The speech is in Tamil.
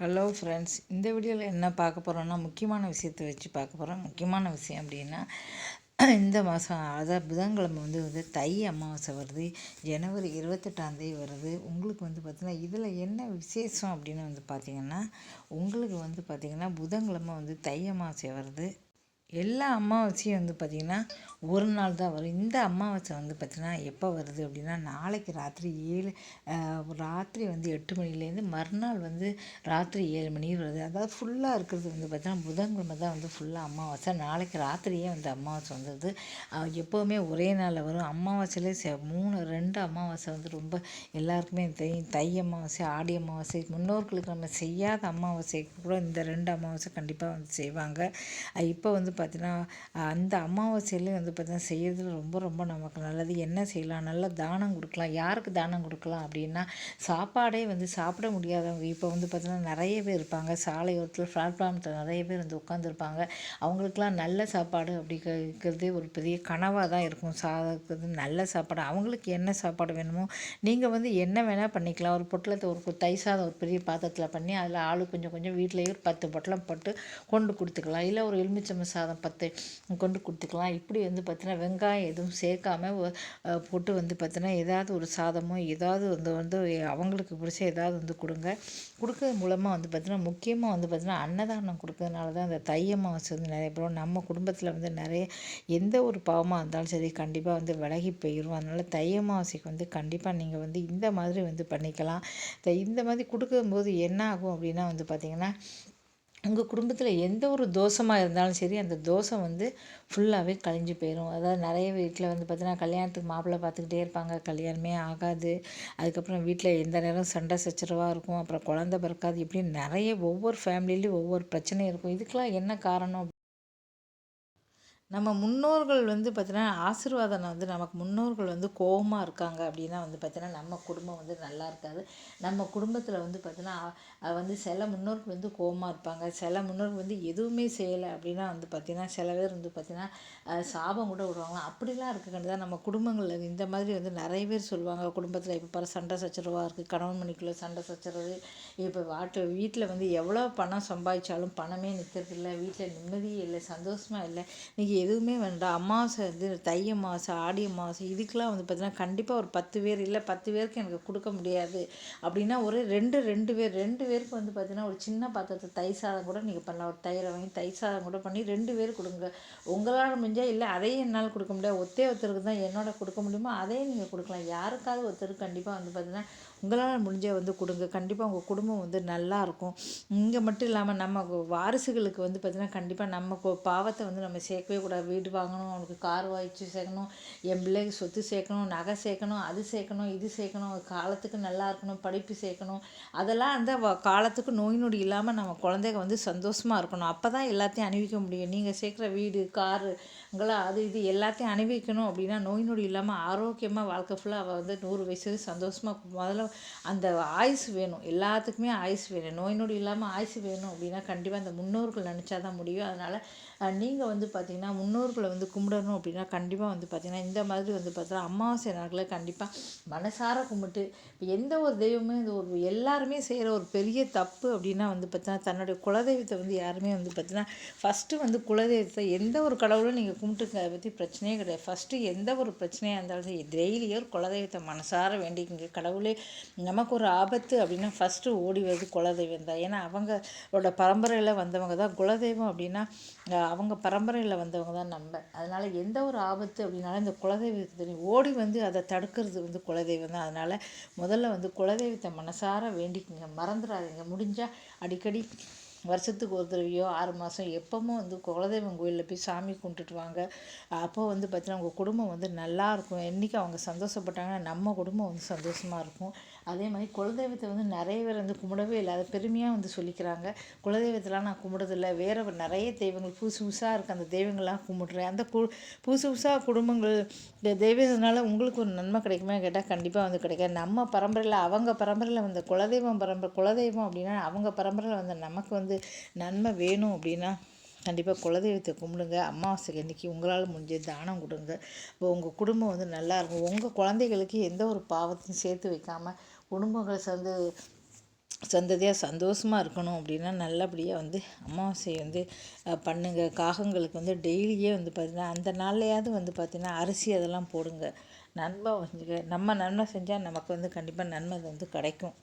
ஹலோ ஃப்ரெண்ட்ஸ் இந்த வீடியோவில் என்ன பார்க்க போகிறோன்னா முக்கியமான விஷயத்தை வச்சு பார்க்க போகிறோம் முக்கியமான விஷயம் அப்படின்னா இந்த மாதம் அதாவது புதன்கிழமை வந்து வந்து தை அமாவாசை வருது. ஜனவரி இருபத்தெட்டாந்தேதி வருது. உங்களுக்கு வந்து பார்த்திங்கன்னா இதில் என்ன விசேஷம் அப்படின்னு வந்து பார்த்திங்கன்னா உங்களுக்கு வந்து பார்த்திங்கன்னா புதன்கிழமை வந்து தை அமாவாசை வருது. எல்லா அமாவாசையும் வந்து பார்த்திங்கன்னா ஒரு நாள் தான் வரும். இந்த அமாவாசை வந்து பார்த்திங்கன்னா எப்போ வருது அப்படின்னா நாளைக்கு ராத்திரி ஏழு ராத்திரி வந்து எட்டு மணிலேருந்து மறுநாள் வந்து ராத்திரி ஏழு மணி வருது. அதாவது ஃபுல்லாக இருக்கிறது வந்து பார்த்திங்கன்னா புதன்கிழமை தான் வந்து ஃபுல்லாக அமாவாசை. நாளைக்கு ராத்திரியே வந்து அமாவாசை வந்துடுது எப்போவுமே ஒரே நாளில் வரும். அமாவாசையிலே செ மூணு ரெண்டு அமாவாசை வந்து ரொம்ப எல்லாருக்குமே தை தை அமாவாசை ஆடி அமாவாசை முன்னோர்களுக்கு நம்ம செய்யாத அமாவாசைக்கு கூட இந்த ரெண்டு அமாவாசை கண்டிப்பாக வந்து செய்வாங்க. இப்போ வந்து பார்த்தீங்கன்னா அந்த அமாவாசையிலையும் வந்து பார்த்தீங்கன்னா செய்கிறதுல ரொம்ப ரொம்ப நமக்கு நல்லது. என்ன செய்யலாம்? நல்லா தானம் கொடுக்கலாம். யாருக்கு தானம் கொடுக்கலாம் அப்படின்னா சாப்பாடே வந்து சாப்பிட முடியாதவங்க. இப்போ வந்து பார்த்திங்கன்னா நிறைய பேர் இருப்பாங்க. சாலையோரத்தில் பிளாட்ஃபார்மத்தில் நிறைய பேர் வந்து உட்காந்துருப்பாங்க அவங்களுக்கெல்லாம் நல்ல சாப்பாடு அப்படிங்கிறதே ஒரு பெரிய கனவாக தான் இருக்கும். சாதத்துக்கு நல்ல சாப்பாடு. அவங்களுக்கு என்ன சாப்பாடு வேணுமோ நீங்கள் வந்து என்ன வேணால் பண்ணிக்கலாம். ஒரு பொட்டலத்தை ஒரு தை சாதம் ஒரு பெரிய பாத்திரத்தில் பண்ணி அதில் ஆளு கொஞ்சம் கொஞ்சம் வீட்டிலேயே ஒரு பத்து பொட்டலம் போட்டு கொண்டு கொடுத்துக்கலாம். இல்லை ஒரு எலுமிச்சம்பழம் சாதம் அதை பத்து கொண்டு கொடுத்துக்கலாம். இப்படி வந்து பார்த்தீங்கன்னா வெங்காயம் எதுவும் சேர்க்காம போட்டு வந்து பார்த்தீங்கன்னா ஏதாவது ஒரு சாதமோ ஏதாவது வந்து வந்து அவங்களுக்கு பிடிச்ச ஏதாவது வந்து கொடுங்க. கொடுக்கறது மூலமாக வந்து பார்த்தீங்கன்னா முக்கியமாக வந்து பார்த்தீங்கன்னா அன்னதானம் கொடுக்கறதுனால தான் அந்த தை அமாவாசை வந்து நிறைய பேரும் நம்ம குடும்பத்தில் வந்து நிறைய எந்த ஒரு பாவமாக இருந்தாலும் சரி கண்டிப்பாக வந்து விலகி போயிடும் அதனால் தை அமாவாசைக்கு வந்து கண்டிப்பாக நீங்கள் வந்து இந்த மாதிரி வந்து பண்ணிக்கலாம். இந்த மாதிரி கொடுக்கும்போது என்ன ஆகும் அப்படின்னா வந்து பார்த்திங்கன்னா உங்கள் குடும்பத்தில் எந்த ஒரு தோஷமாக இருந்தாலும் சரி அந்த தோஷம் வந்து ஃபுல்லாகவே கழிஞ்சு போயிடும் அதாவது நிறைய வீட்டில் வந்து பார்த்தீங்கன்னா கல்யாணத்துக்கு மாப்பிள்ளை பார்த்துக்கிட்டே இருப்பாங்க. கல்யாணமே ஆகாது. அதுக்கப்புறம் வீட்டில் எந்த நேரம் சண்டை சச்சரவாக இருக்கும் அப்புறம் குழந்த பிறக்காது இப்படின்னு நிறைய ஒவ்வொரு ஃபேமிலிலையும் ஒவ்வொரு பிரச்சனையும் இருக்கும். இதுக்கெலாம் என்ன காரணம்? நம்ம முன்னோர்கள் வந்து பார்த்தீங்கன்னா ஆசீர்வாதம் வந்து நமக்கு முன்னோர்கள் வந்து கோபமாக இருக்காங்க அப்படின்னா வந்து பார்த்தீங்கன்னா நம்ம குடும்பம் வந்து நல்லா இருக்காது. நம்ம குடும்பத்தில் வந்து பார்த்தீங்கன்னா வந்து சில முன்னோர்கள் வந்து கோபமாக இருப்பாங்க. சில முன்னோர்கள் வந்து எதுவுமே செய்யலை அப்படின்னா வந்து பார்த்திங்கன்னா சில பேர் வந்து பார்த்திங்கன்னா சாபம் கூட விடுவாங்க. அப்படிலாம் இருக்க தான் நம்ம குடும்பங்களில் இந்த மாதிரி வந்து நிறைய பேர் சொல்லுவாங்க. குடும்பத்தில் இப்போ பாரு சண்டை சச்சரவாக இருக்குது கணவன் மணிக்குள்ளே சண்டை சச்சரவு. இப்போ வாட்டு வீட்டில் வந்து எவ்வளோ பணம் சம்பாதிச்சாலும் பணமே நிற்கிறதில்ல வீட்டில் நிம்மதியே இல்லை சந்தோஷமாக இல்லை. நீங்கள் எதுவுமே வேண்டாம். அமாவாசை இது தை அமாவாசை ஆடி அமாவாசை இதுக்கெலாம் வந்து பார்த்திங்கன்னா கண்டிப்பாக ஒரு பத்து பேர் இல்லை பத்து பேருக்கு எனக்கு கொடுக்க முடியாது. அப்படின்னா ஒரு ரெண்டு ரெண்டு பேர் ரெண்டு பேருக்கு வந்து பார்த்திங்கன்னா ஒரு சின்ன பாத்திரத்தை தை சாதம் கூட நீங்கள் பண்ணலாம். ஒரு தயிரை வாங்கி தை சாதம் கூட பண்ணி ரெண்டு பேர் கொடுங்க. உங்களால் முடிஞ்சால் இல்லை அதையும் என்னால் கொடுக்க முடியாது. ஒத்தே ஒருத்தருக்கு தான் என்னோட கொடுக்க முடியுமோ அதையும் நீங்கள் கொடுக்கலாம். யாருக்காவது ஒருத்தருக்கு கண்டிப்பாக வந்து பார்த்திங்கன்னா உங்களால் முடிஞ்ச வந்து கொடுங்க. கண்டிப்பாக உங்கள் குடும்பம் வந்து நல்லாயிருக்கும் இங்கே மட்டும் இல்லாமல் நம்ம வாரிசுகளுக்கு வந்து பார்த்திங்கன்னா கண்டிப்பாக நம்ம பாவத்தை வந்து நம்ம சேர்க்கவே கூடாது. வீடு வாங்கணும் அவனுக்கு கார் வாய்ச்சி சேர்க்கணும் என் பிள்ளைக்கு சொத்து சேர்க்கணும் நகை சேர்க்கணும் அது சேர்க்கணும் இது சேர்க்கணும் காலத்துக்கு நல்லா இருக்கணும் படிப்பு சேர்க்கணும். அதெல்லாம் அந்த காலத்துக்கு நோய் நொடி இல்லாமல் நம்ம குழந்தைங்க வந்து சந்தோஷமாக இருக்கணும். அப்போ தான் எல்லாத்தையும் அணிவிக்க முடியும். நீங்கள் சேர்க்குற வீடு காரு உங்களை அது இது எல்லாத்தையும் அணிவிக்கணும் அப்படின்னா நோய் நொடி இல்லாமல் ஆரோக்கியமாக வாழ்க்கை ஃபுல்லாக அவள் வந்து நூறு வயசு சந்தோஷமாக முதல்ல அந்த ஆயுசு வேணும். எல்லாத்துக்குமே ஆயுசு வேணும். நோய் நொடி இல்லாமல் ஆயுசு வேணும் அப்படின்னா கண்டிப்பாக அந்த முன்னோர்கள் நினச்சா தான் முடியும். அதனால் நீங்கள் வந்து பார்த்திங்கன்னா முன்னோர்களை வந்து கும்பிடணும் அப்படின்னா கண்டிப்பாக வந்து பார்த்திங்கன்னா இந்த மாதிரி வந்து பார்த்தீங்கன்னா அமாவாசை நாட்களில் கண்டிப்பாக மனசார கும்பிட்டு எந்த ஒரு தெய்வமே இந்த ஒரு எல்லாருமே செய்கிற ஒரு பெரிய தப்பு அப்படின்னா வந்து பார்த்தீங்கன்னா தன்னுடைய குலதெய்வத்தை வந்து யாருமே வந்து பார்த்தீங்கன்னா ஃபஸ்ட்டு வந்து குலதெய்வத்தை எந்த ஒரு கடவுளும் நீங்கள் கும்பிட்டுங்க அதை பற்றி பிரச்சனையே கிடையாது. ஃபஸ்ட்டு எந்த ஒரு பிரச்சனையாக இருந்தாலும் டெய்லியும் குலதெய்வத்தை மனசார வேண்டிக்கிங்க. கடவுளே நமக்கு ஒரு ஆபத்து அப்படின்னா ஃபஸ்ட்டு ஓடி வருது குலதெய்வம் தான். ஏன்னா அவங்களோட பரம்பரையில் வந்தவங்க தான். குலதெய்வம் அப்படின்னா அவங்க பரம்பரையில் வந்தவங்க தான் நம்ம. அதனால் எந்த ஒரு ஆபத்து அப்படின்னாலும் இந்த குலதெய்வத்தை ஓடி வந்து அதை தடுக்கிறது வந்து குலதெய்வம் தான். அதனால் முதல்ல வந்து குலதெய்வத்தை மனசார வேண்டிக்குங்க. மறந்துடாதீங்க. முடிஞ்சால் அடிக்கடி வருஷத்துக்கு ஒரு தடவையோ ஆறு மாதம் எப்போவும் வந்து குலதெய்வம் கோயிலில் போய் சாமி கும்பிட்டுட்டு வாங்க. அப்போ வந்து பார்த்தீங்கன்னா உங்கள் குடும்பம் வந்து நல்லாயிருக்கும் என்றைக்கு அவங்க சந்தோஷப்பட்டாங்கன்னா நம்ம குடும்பம் வந்து சந்தோஷமாக இருக்கும். அதே மாதிரி குலதெய்வத்தை வந்து நிறைய பேர் வந்து கும்பிடவே இல்லை. அதை பெருமையாக வந்து சொல்லிக்கிறாங்க. குலதெய்வத்தெலாம் நான் கும்பிடுறதில்ல. வேறு நிறைய தெய்வங்கள் புதுசு புதுசாக இருக்க. அந்த தெய்வங்கள்லாம் கும்பிட்றேன். அந்த கு புதுசு புதுசாக குடும்பங்கள் இந்த தெய்வத்தினால உங்களுக்கு ஒரு நன்மை கிடைக்குமே? கேட்டால் கண்டிப்பாக வந்து கிடைக்காது. நம்ம பரம்பரையில் அவங்க பரம்பரையில் வந்த குலதெய்வம் பரம்பரை குலதெய்வம் அப்படின்னா அவங்க பரம்பரையில் வந்த நமக்கு வந்து நன்மை வேணும் அப்படின்னா கண்டிப்பாக குலதெய்வத்தை கும்பிடுங்க. அமாவாசைக்கு அன்றைக்கி உங்களால் முடிஞ்ச தானம் கொடுங்க. இப்போ உங்கள் குடும்பம் வந்து நல்லா இருக்கும். உங்கள் குழந்தைகளுக்கு எந்த ஒரு பாவத்தையும் சேர்த்து வைக்காமல் குடும்பங்கள் சேர்ந்து சந்ததியாக சந்தோஷமாக இருக்கணும் அப்படின்னா நல்லபடியாக வந்து அமாவாசையை வந்து பண்ணுங்க. காகங்களுக்கு வந்து டெய்லியே வந்து பார்த்திங்கன்னா அந்த நாள்லையாவது வந்து பார்த்திங்கன்னா அரிசி அதெல்லாம் போடுங்க. நன்மை வந்து நம்ம நன்மை செஞ்சால் நமக்கு வந்து கண்டிப்பாக நன்மை வந்து கிடைக்கும்.